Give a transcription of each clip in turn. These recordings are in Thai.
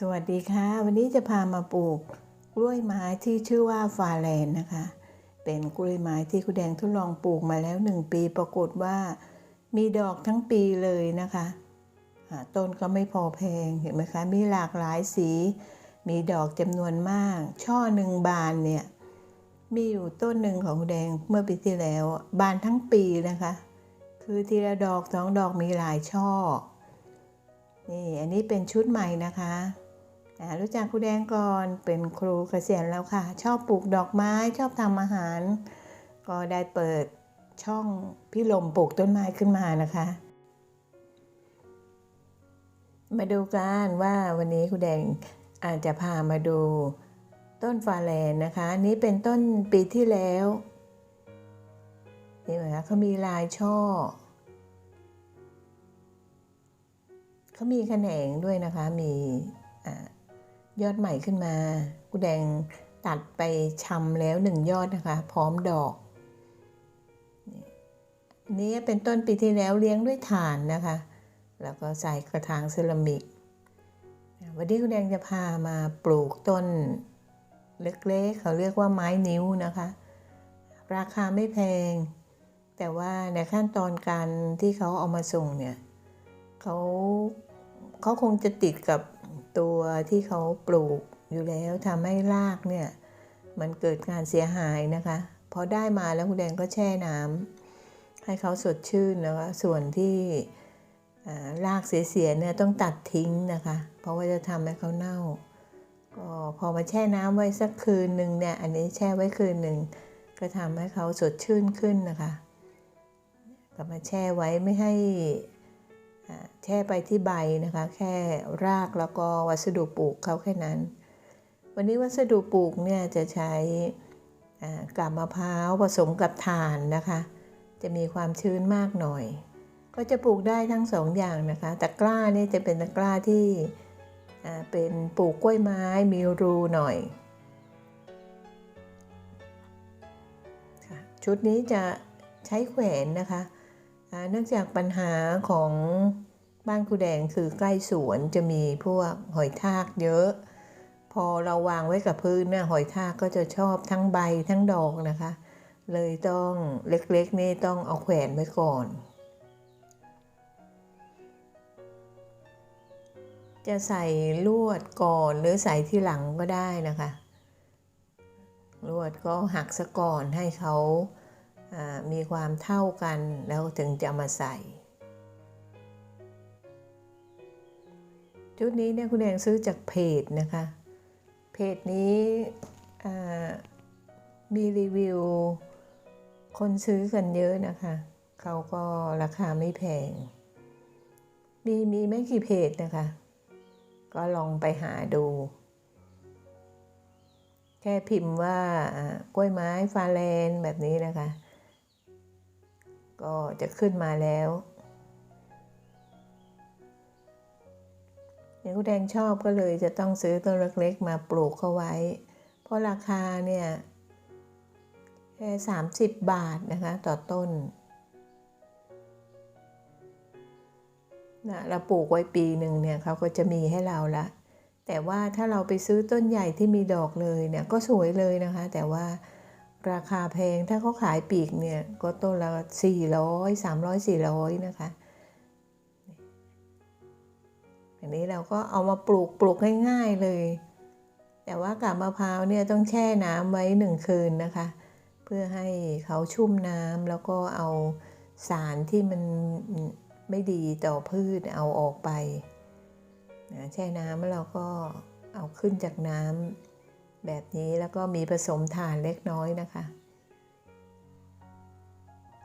สวัสดีค่ะ วันนี้จะพามาปลูกกล้วยไม้ที่ชื่อว่าฟาแลนนะคะ เป็นกล้วยไม้ที่คุณแดงทดลองปลูกมาแล้วหนึ่งปี ปรากฏว่ามีดอกทั้งปีเลยนะคะต้นก็ไม่พอแพงเห็นไหมคะ มีหลากหลายสี มีดอกจำนวนมาก ช่อหนึ่งบานเนี่ย มีอยู่ต้นหนึ่งของคุณแดงเมื่อปีที่แล้ว บานทั้งปีนะคะ คือทีละดอกสองดอกมีหลายช่อ นี่อันนี้เป็นชุดใหม่นะคะ รู้จักครูแดงก่อนเป็นครูเกษียณแล้วค่ะ ชอบปลูกดอกไม้ชอบทำอาหาร ก็ได้เปิดช่องพี่ลมปลูกต้นไม้ขึ้นมานะคะ มาดูกันว่าวันนี้ครูแดงอาจจะพามาดูต้นฟาแลนนะคะนี้เป็นต้นปีที่แล้วนี่เหมคะเขามีลายช่อเขามีแขนงด้วยนะคะมีอา ยอดใหม่ขึ้นมากูแดงตัดไปชำแล้วหนึ่งยอดนะคะ พร้อมดอก นี่อันนี้เป็นต้นปีที่แล้วเลี้ยงด้วยถ่านนะคะ แล้วก็ใส่กระถางเซรามิก วันนี้คุณแดงจะพามาปลูกต้นเล็กๆ เขาเรียกว่าไม้นิ้วนะคะ ราคาไม่แพง แต่ว่าในขั้นตอนการที่เขาเอามาส่งเนี่ยเขาเขาคงจะติดกับ ตัวที่เขาปลูกอยู่แล้วทำให้รากเนี่ยมันเกิดการเสียหายนะคะพอได้มาแล้วคุณแดงก็แช่น้ำให้เขาสดชื่นแล้วส่วนที่รากเสียๆเนี่ยต้องตัดทิ้งนะคะ เพราะว่าจะทำให้เขาเน่าก็พอมาแช่น้ำไว้สักคืนหนึ่งเนี่ยอันนี้แช่ไว้คืนหนึ่งก็ทำให้เขาสดชื่นขึ้นนะคะก็มาแช่ไว้ไม่ให้ แช่ไปที่ใบนะคะ แค่รากแล้วก็วัสดุปลูกเขาแค่นั้น วันนี้วัสดุปลูกเนี่ยจะใช้กาบมะพร้าวผสมกับถ่านนะคะ จะมีความชื้นมากหน่อย ก็จะปลูกได้ทั้งสองอย่างนะคะตะกร้าเนี่ยจะเป็นตะกร้าที่เป็นปลูกกล้วยไม้มีรูหน่อยชุดนี้จะใช้แขวนนะคะ เนื่องจากปัญหาของบ้านครูแดงคือใกล้สวนจะมีพวกหอยทากเยอะ พอเราวางไว้กับพื้นนี่หอยทากก็จะชอบทั้งใบทั้งดอกนะคะ เลยต้องเล็กๆนี่ต้องเอาแขวนไว้ก่อน จะใส่ลวดก่อนหรือใส่ที่หลังก็ได้นะคะ ลวดก็หักซะก่อนให้เขา มีความเท่ากันแล้วถึงจะมาใส่ ชุดนี้เนี่ยคุณแดงซื้อจากเพจนะคะ เพจนี้มีรีวิว คนซื้อกันเยอะนะคะ เขาก็ราคาไม่แพง มีมีไม่กี่เพจนะคะ ก็ลองไปหาดูแค่พิมพ์ว่าอ่ากล้วยไม้ฟาแลนแบบนี้นะคะ ก็จะขึ้นมาแล้วอย่างคุณแดงชอบก็เลยจะต้องซื้อต้นเล็กๆมาปลูกเข้าไว้ เพราะราคาเนี่ยแค่30 บาทนะคะต่อต้นนะเราปลูกไว้ปีหนึ่งเนี่ยเขาก็จะมีให้เราละ แต่ว่าถ้าเราไปซื้อต้นใหญ่ที่มีดอกเลยเนี่ยก็สวยเลยนะคะ แต่ว่า ราคาแพงถ้าเขาขายปีกเนี่ยก็ต้นละ400 300 400 นะคะอันนี้เราก็เอามาปลูกปลูกง่ายๆเลย แต่ว่ากาบมะพร้าวเนี่ยต้องแช่น้ำไว้หนึ่งคืนนะคะ เพื่อให้เขาชุ่มน้ำแล้วก็เอาสารที่มันไม่ดีต่อพืชเอาออกไปนะแช่น้ำแล้วเราก็เอาขึ้นจากน้ำ แบบนี้แล้วก็มีผสมถ่านเล็กน้อยนะคะ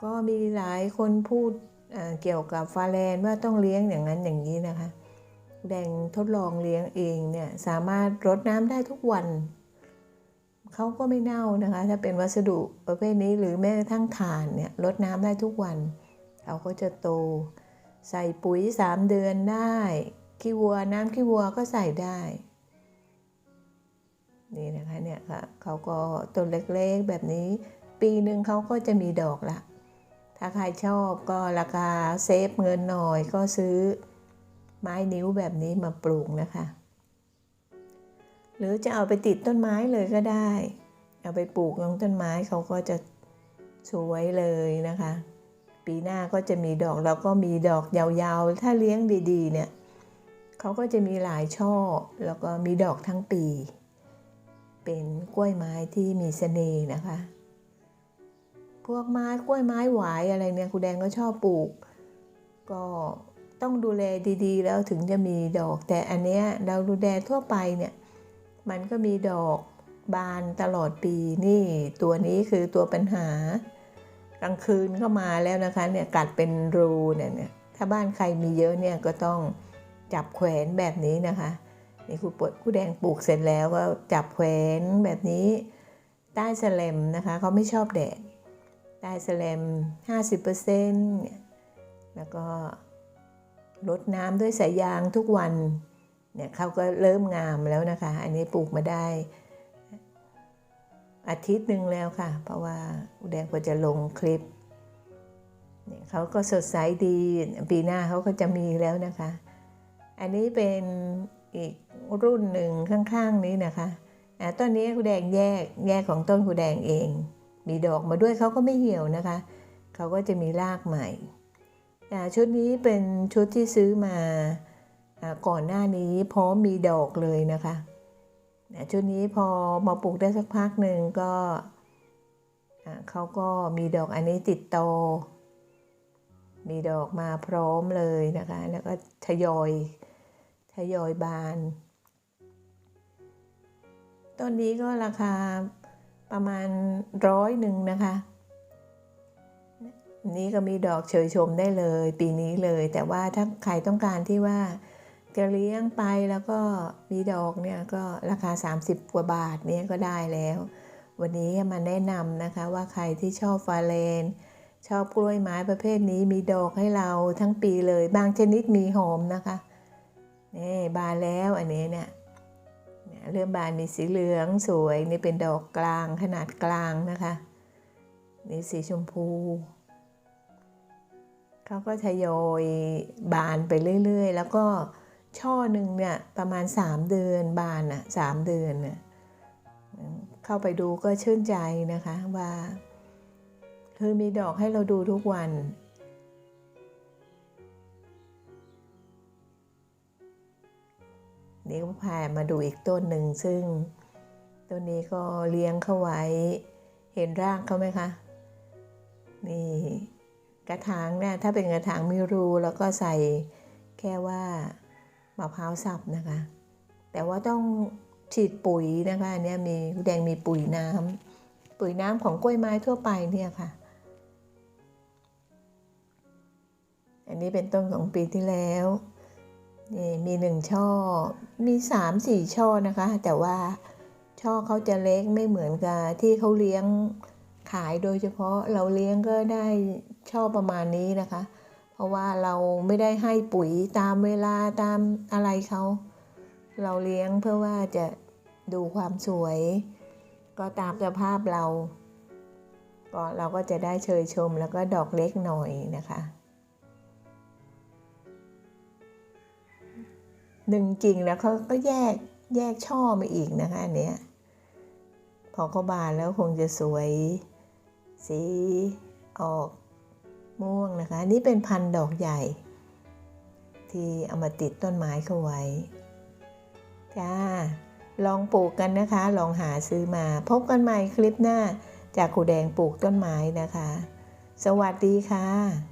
ก็มีหลายคนพูดเเกี่ยวกับฟาแลนว่าต้องเลี้ยงอย่างนั้นอย่างนี้นะคะแดงทดลองเลี้ยงเองเนี่ยสามารถรดน้ำได้ทุกวัน เขาก็ไม่เน่านะคะ ถ้าเป็นวัสดุประเภทนี้หรือแม้กระทั่งถ่านเนี่ยรดน้ำได้ทุกวัน เขาก็จะโต ใส่ปุ๋ย 3 เดือนได้ขี้วัวน้ำขี้วัวก็ใส่ได้ นี่นะคะเนี่ยค่ะเขาก็ต้นเล็กๆแบบนี้ ปีหนึ่งเขาก็จะมีดอกละ ถ้าใครชอบก็ราคาเซฟเงินหน่อยก็ซื้อไม้นิ้วแบบนี้มาปลูกนะคะ หรือจะเอาไปติดต้นไม้เลยก็ได้ เอาไปปลูกลงต้นไม้เขาก็จะสวยเลยนะคะ ปีหน้าก็จะมีดอกแล้วก็มีดอกยาวๆ ถ้าเลี้ยงดีๆเนี่ยเขาก็จะมีหลายช่อแล้วก็มีดอกทั้งปี เป็นกล้วยไม้ที่มีเสน่ห์นะคะ พวกไม้กล้วยไม้หวายอะไรเนี่ยครูแดงก็ชอบปลูก ก็ต้องดูแลดีๆ แล้วถึงจะมีดอก แต่อันเนี้ยเราดูแลทั่วไปเนี่ย มันก็มีดอกบานตลอดปีนี่ตัวนี้คือตัวปัญหากลางคืนเข้ามาแล้วนะคะเนี่ยกัดเป็นรูเนี่ยเนี่ยถ้าบ้านใครมีเยอะเนี่ยก็ต้องจับแขวนแบบนี้นะคะ นี่ครูปวดครูแดงปลูกเสร็จแล้วก็จับแขวนแบบนี้ ใต้แลมนะคะเขาไม่ชอบแดดใต้แสลม 50%แล้วก็ลดน้ำด้วยสายยางทุกวันเนี่ยเขาก็เริ่มงามแล้วนะคะ อันนี้ปลูกมาได้ อาทิตย์หนึ่งแล้วค่ะ เพราะว่าอุแดงก็จะลงคลิปเนี่ยเขาก็สดใสดีปีหน้าเขาก็จะมีแล้วนะคะ อันนี้เป็น อีกรุ่นหนึ่งข้างๆนี้นะคะอ่าต้นนี้คุณแดงแยกแยกของต้นคุณแดงเอง มีดอกมาด้วยเขาก็ไม่เหี่ยวนะคะ เขาก็จะมีรากใหม่อ่าชุดนี้เป็นชุดที่ซื้อมาก่อนหน้านี้พร้อมมีดอกเลยนะคะชุดนี้พอมาปลูกได้สักพักหนึ่งก็เขาก็มีดอกอันนี้ติดโต มีดอกมาพร้อมเลยนะคะ แล้วก็ทยอย ยอยบาน ต้นนี้ก็ราคาประมาณร้อยหนึ่งนะคะ นี้ก็มีดอกเฉยชมได้เลย ปีนี้เลย แต่ว่าถ้าใครต้องการที่ว่าจะเลี้ยงไปแล้วก็มีดอกเนี่ยก็ราคา 30 กว่าบาทเนี่ยก็ได้แล้ว วันนี้มาแนะนำนะคะว่าใครที่ชอบฟาเลน ชอบกล้วยไม้ประเภทนี้มีดอกให้เราทั้งปีเลย บางชนิดมีหอมนะคะ นี่บานแล้วอันนี้เนี่ยเริ่มบานมีสีเหลืองสวยนี่เป็นดอกกลางขนาดกลางนะคะนี่สีชมพูเขาก็ทยอยบานไปเรื่อย ๆ แล้วก็ช่อหนึ่งเนี่ยประมาณ 3 เดือนบานอะสามเดือนน่ะเข้าไปดูก็ชื่นใจนะคะว่าคือมีดอกให้เราดูทุกวัน นี่ก็พามาดูอีกต้นหนึ่งซึ่งต้นนี้ก็เลี้ยงเข้าไว้ เห็นรากเขาไหมคะ นี่ กระถางเนี่ยถ้าเป็นกระถางมีรูแล้วก็ใส่แค่ว่ามะพร้าวสับนะคะ แต่ว่าต้องฉีดปุ๋ยนะคะอันเนี่ยมีแดงมีปุ๋ยน้ำปุ๋ยน้ำของกล้วยไม้ทั่วไปเนี่ยค่ะ อันนี้เป็นต้นของปีที่แล้ว นี่มีหนึ่งช่อ มีสามสี่ช่อนะคะ แต่ว่าช่อเขาจะเล็กไม่เหมือนกับที่เขาเลี้ยงขายโดยเฉพาะเราเลี้ยงก็ได้ช่อประมาณนี้นะคะ เพราะว่าเราไม่ได้ให้ปุ๋ยตามเวลาตามอะไรเขาเราเลี้ยงเพื่อว่าจะดูความสวย ก็ตามสภาพเรา ก็เราก็จะได้เชยชมแล้วก็ดอกเล็กหน่อยนะคะ หนึ่งกิ่งแล้วเขาก็แยกแยกช่อมาอีกนะคะอันเนี้ยพอเขาบานแล้วคงจะสวยสีออกม่วงนะคะ นี่เป็นพันธุ์ดอกใหญ่ ที่เอามาติดต้นไม้เข้าไว้จ้าลองปลูกกันนะคะ ลองหาซื้อมา พบกันใหม่คลิปหน้าจากครูแดงปลูกต้นไม้นะคะ สวัสดีค่ะ